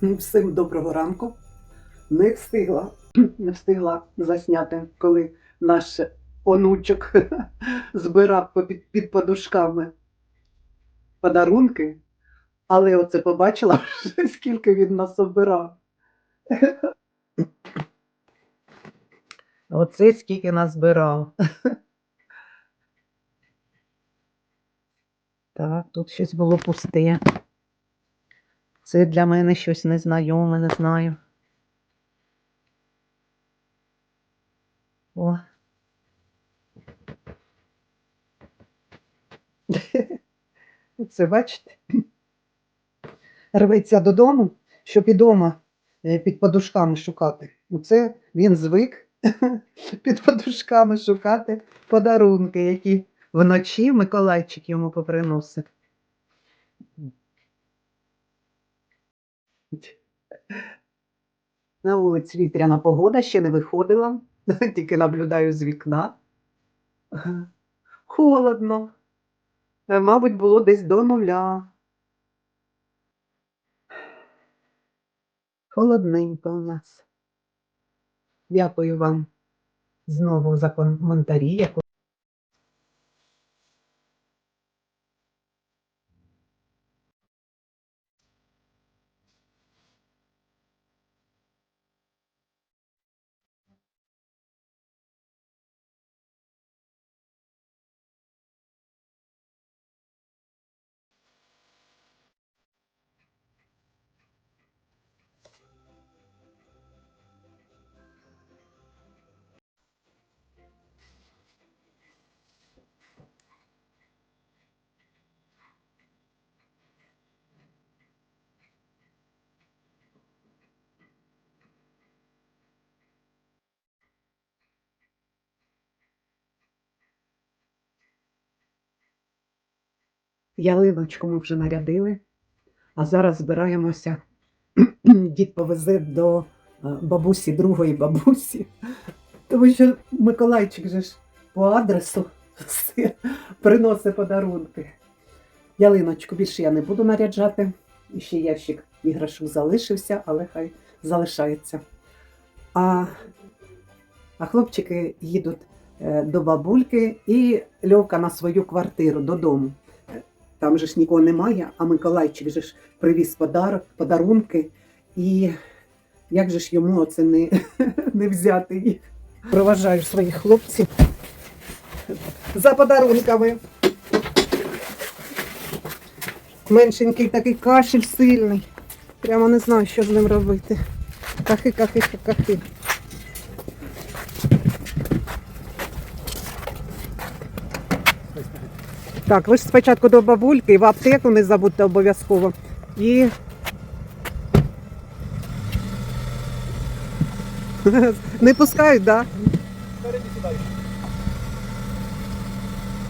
Всім доброго ранку. Не встигла, не встигла засняти, коли наш онучок збирав під, під подушками подарунки, але оце побачила, скільки він нас обирав. Оце скільки нас збирав. Так, тут щось було пусте. Це для мене щось незнайоме, не знаю. О. Це бачите? Рветься додому, щоб і дома е, під подушками шукати. Оце він звик під подушками шукати подарунки, які вночі Миколайчик йому поприносив. На вулиці вітряна погода, ще не виходила, тільки наблюдаю з вікна. Холодно. Е, Мабуть, було десь до нуля. Холодненько у нас. Дякую вам знову за коментарі. Ялиночку ми вже нарядили, а зараз збираємося. Дід повезе до е, бабусі, другої бабусі. Тому що Миколайчик же ж по адресу все приносить подарунки. Ялиночку більше я не буду наряджати. І ще ящик іграшок залишився, але хай залишається. А, а хлопчики їдуть е, до бабульки і Льовка на свою квартиру додому. Там же ж нікого немає, а Миколайчик же ж привіз подарок, подарунки. І як же ж йому оце не, не взяти їх? Проважаю своїх хлопців за подарунками. Меншенький такий кашель сильний. Прямо не знаю, що з ним робити. Кахи, кахи, кахи. Так, ви ж спочатку до бабульки, в аптеку не забудьте обов'язково. І. Не пускають, так? Да?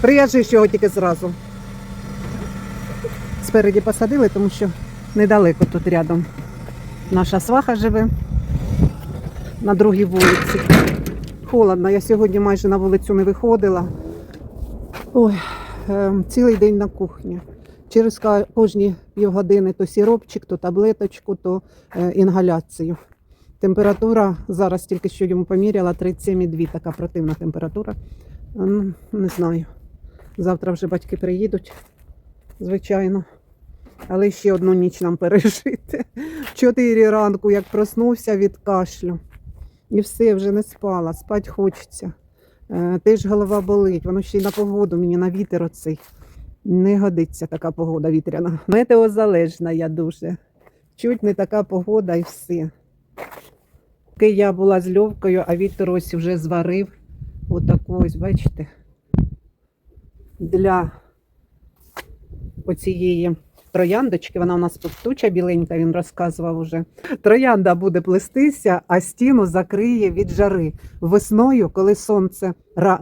Приїжджиш його тільки зразу. Спереді посадили, тому що недалеко тут рядом. Наша сваха живе на другій вулиці. Холодно, я сьогодні майже на вулицю не виходила. Ой, цілий день на кухні. Через кожні півгодини то сіропчик, то таблеточку, то е, інгаляцію. Температура зараз тільки що йому поміряла 37,2, така противна температура. Не знаю. Завтра вже батьки приїдуть, звичайно. Але ще одну ніч нам пережити. 4 ранку, як проснувся від кашлю. І все, вже не спала, спать хочеться. Е, Теж голова болить, воно ще й на погоду, мені на вітер оцей. Не годиться така погода вітряна. Метеозалежна я дуже. Чуть не така погода і все. Поки я була з Льовкою, а Віктор ось вже зварив отаку ось, бачите, для оцієї трояндочки. Вона у нас пустуча, біленька, він розказував уже. Троянда буде плестися, а стіну закриє від жари. Весною, коли сонце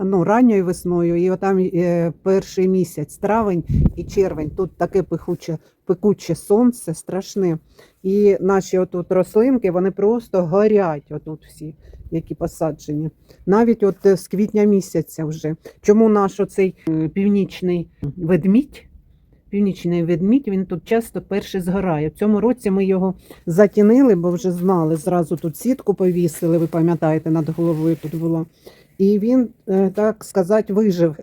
ну, ранньою весною, і отам е, перший місяць, травень і червень, тут таке пекуче, пекуче сонце, страшне. І наші отут рослинки, вони просто горять, отут всі, які посаджені. Навіть от е, з квітня місяця вже. Чому наш оцей е, північний ведмідь Північний ведмідь, він тут часто перший згорає. В цьому році ми його затінили, бо вже знали. Зразу тут сітку повісили, ви пам'ятаєте, над головою тут було. І він, е, так сказати, вижив.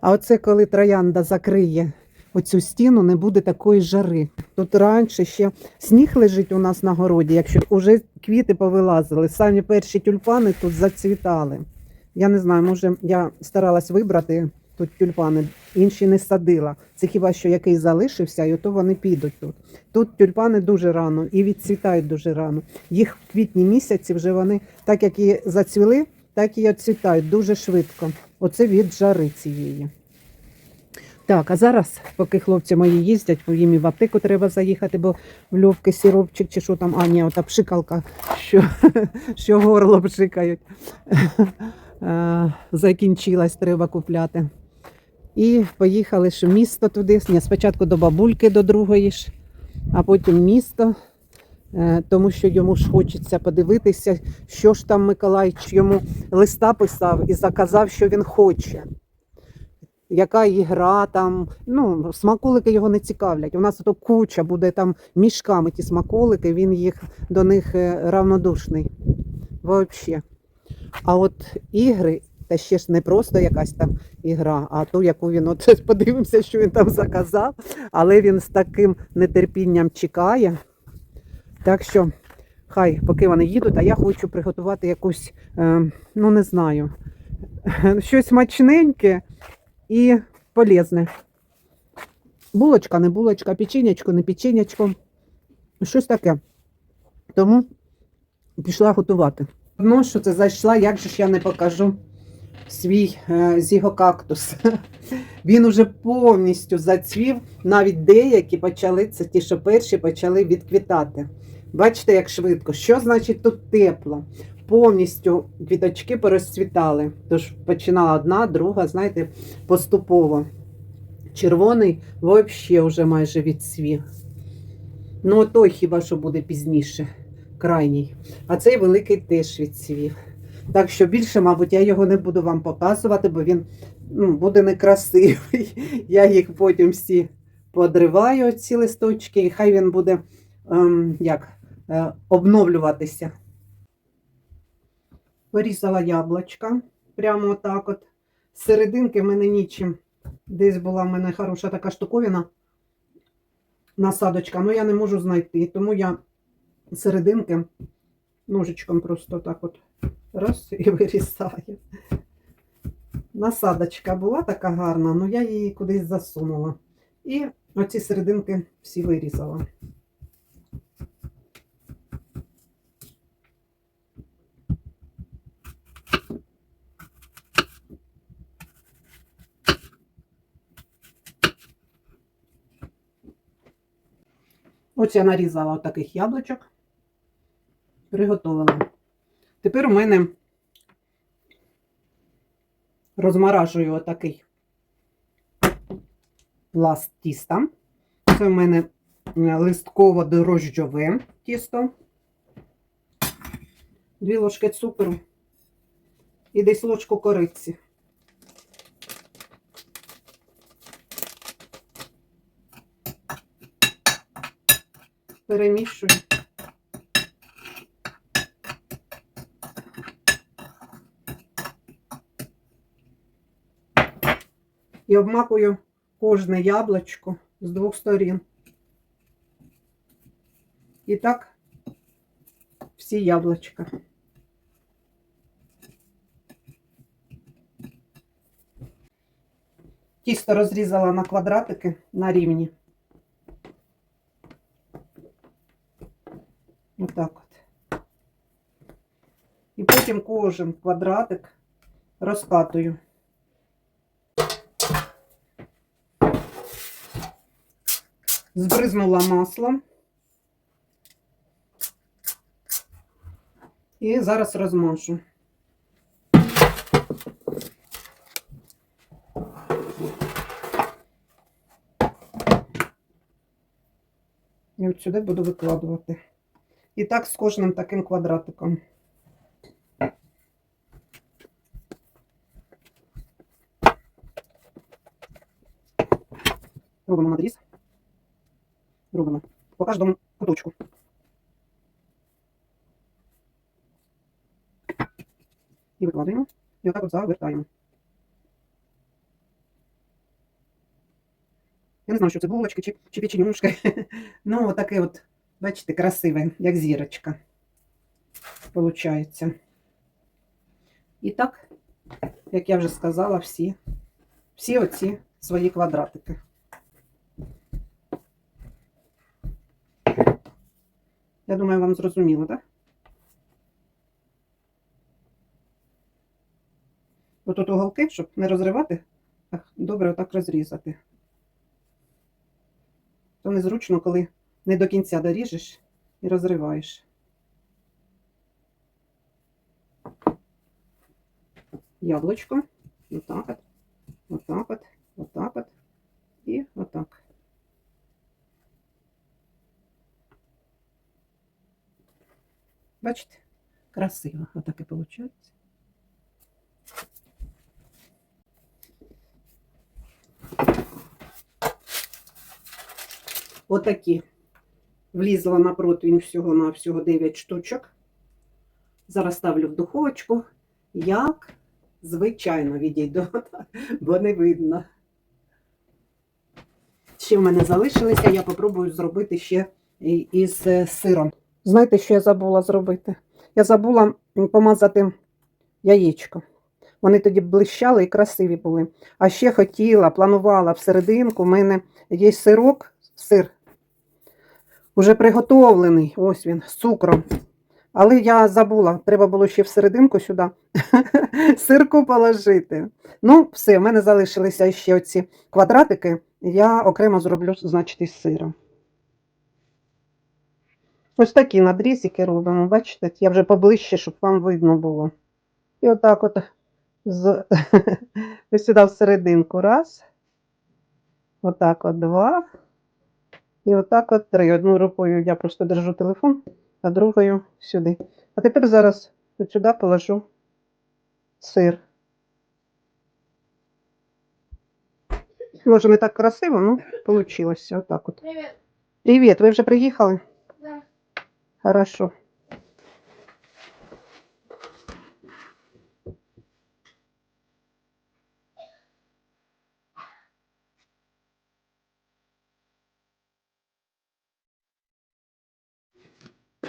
А оце коли троянда закриє оцю стіну, не буде такої жари. Тут раніше ще сніг лежить у нас на городі, якщо вже квіти повилазили. Самі перші тюльпани тут зацвітали. Я не знаю, може я старалась вибрати тут тюльпани, інші не садила. Це хіба що який залишився, і ото вони підуть тут. Тут тюльпани дуже рано і відцвітають дуже рано. Їх в квітні місяці вже вони, так як і зацвіли, так і відцвітають дуже швидко. Оце від жари цієї. Так, а зараз, поки хлопці мої їздять, бо їм і в аптеку треба заїхати, бо в льовки сіропчик чи що там, а ні, ота пшикалка, що, що горло пшикають. Закінчилась, треба купляти. І поїхали ж в місто туди. Спочатку до бабульки, до другої ж, а потім місто, е, тому що йому ж хочеться подивитися, що ж там Миколаївич йому листа писав і заказав, що він хоче. Яка ігра там, ну, смаколики його не цікавлять. У нас тут куча буде там мішками ті смаколики, він їх до них е, равнодушний. Взагалі. А от ігри, та ще ж не просто якась там ігра, а ту, яку він от подивимося, що він там заказав, але він з таким нетерпінням чекає. Так що, хай, поки вони їдуть, а я хочу приготувати якусь, е, ну не знаю, щось смачненьке і полезне. Булочка, не булочка, печенячко, не печенячко. Щось таке. Тому пішла готувати. Ну, що це зайшла, як же ж я не покажу свій е, зігокактус. Він уже повністю зацвів, навіть деякі почали, це ті, що перші почали відквітати. Бачите, як швидко. Що значить тут тепло? Повністю квіточки порозцвітали. Тож починала одна, друга, знаєте, поступово. Червоний взагалі вже майже відцвів. Ну, той хіба що буде пізніше, крайній. А цей великий теж відцвів. Так що більше, мабуть, я його не буду вам показувати, бо він ну, буде некрасивий. Я їх потім всі подриваю, ці листочки, і хай він буде ем, як, е, обновлюватися. Порізала яблучка прямо отак от. З серединки в мене нічим. Десь була в мене хороша така штуковина, насадочка, але я не можу знайти. Тому я серединки ножичком просто так от раз і вирізаю. Насадочка була така гарна, але я її кудись засунула. І оці серединки всі вирізала. Ось я нарізала отаких яблучок, приготувала. Тепер у мене розморажую отакий пласт тіста. Це в мене листково-дрожджове тісто, дві ложки цукру і десь ложку кориці. Перемішую. І обмакую кожне яблучко з двох сторін. І так всі яблучка. Тісто розрізала на квадратики на рівні. Отак от. І потім кожен квадратик розкатую. Збризнула маслом. І зараз розмажу. І от сюди буду викладувати. І так з кожним таким квадратиком. Робимо надріз. Робимо по кожному куточку. І викладаємо. І отак от завертаємо. Я не знаю, що це булочки чи, чи печенюшки. ну, отаке от, бачите, красиве, як зірочка. Получається. І так, як я вже сказала, всі, всі оці свої квадратики. Я думаю, вам зрозуміло, так? Отут уголки, щоб не розривати, так добре отак розрізати. То незручно, коли не до кінця доріжеш і розриваєш. От. Отак от. Отак от. І отак. Бачите? Красиво. Отак і виходить. Отакі. Влізла на противень всього на всього 9 штучок. Зараз ставлю в духовочку, як звичайно відійду, бо не видно. Ще в мене залишилися, я попробую зробити ще із е, сиром. Знаєте, що я забула зробити? Я забула помазати яєчко. Вони тоді блищали і красиві були. А ще хотіла, планувала всерединку. У мене є сирок, сир уже приготовлений. Ось він з цукром. Але я забула, треба було ще всерединку сюди сирку положити. Ну, все, в мене залишилися ще оці квадратики. Я окремо зроблю, значить, із сиром. Ось такі надрізики робимо, бачите, я вже поближче, щоб вам видно було. І отак от з... ось сюди всерединку. Раз. Отак от два. І отак от три. Одною рукою я просто держу телефон, а другою сюди. А тепер зараз от сюди положу сир. Може, не так красиво, ну, вийшло. Отак от. Привет. Привіт, ви вже приїхали? Хорошо.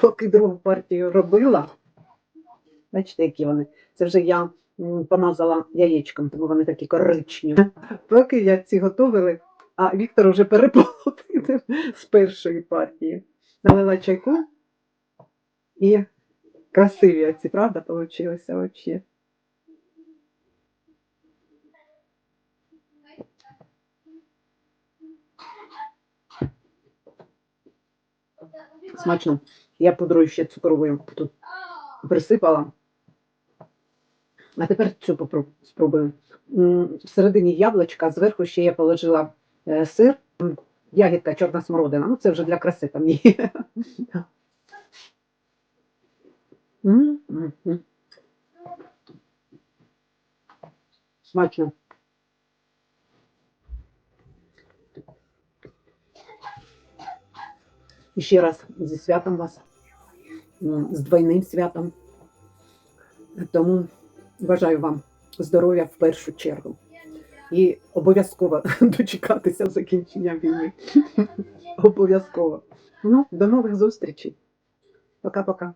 Поки другу партію робила, бачите, які вони. Це вже я помазала яєчком, тому вони такі коричневі. Поки я ці готували, а Віктор вже переполотив з першої партії. Налила чайку і красиві ці, правда, получилися вообще. Смачно. Я пудрою ще цукровою тут присипала. А тепер цю спробую. Всередині яблучка, зверху ще я положила е, сир, ягідка чорна смородина. Ну, це вже для краси там є. Смачно. І ще раз зі святом вас, з двойним святом. Тому бажаю вам здоров'я в першу чергу. І обов'язково дочекатися закінчення війни. Обов'язково. Ну, до нових зустрічей. Пока-пока.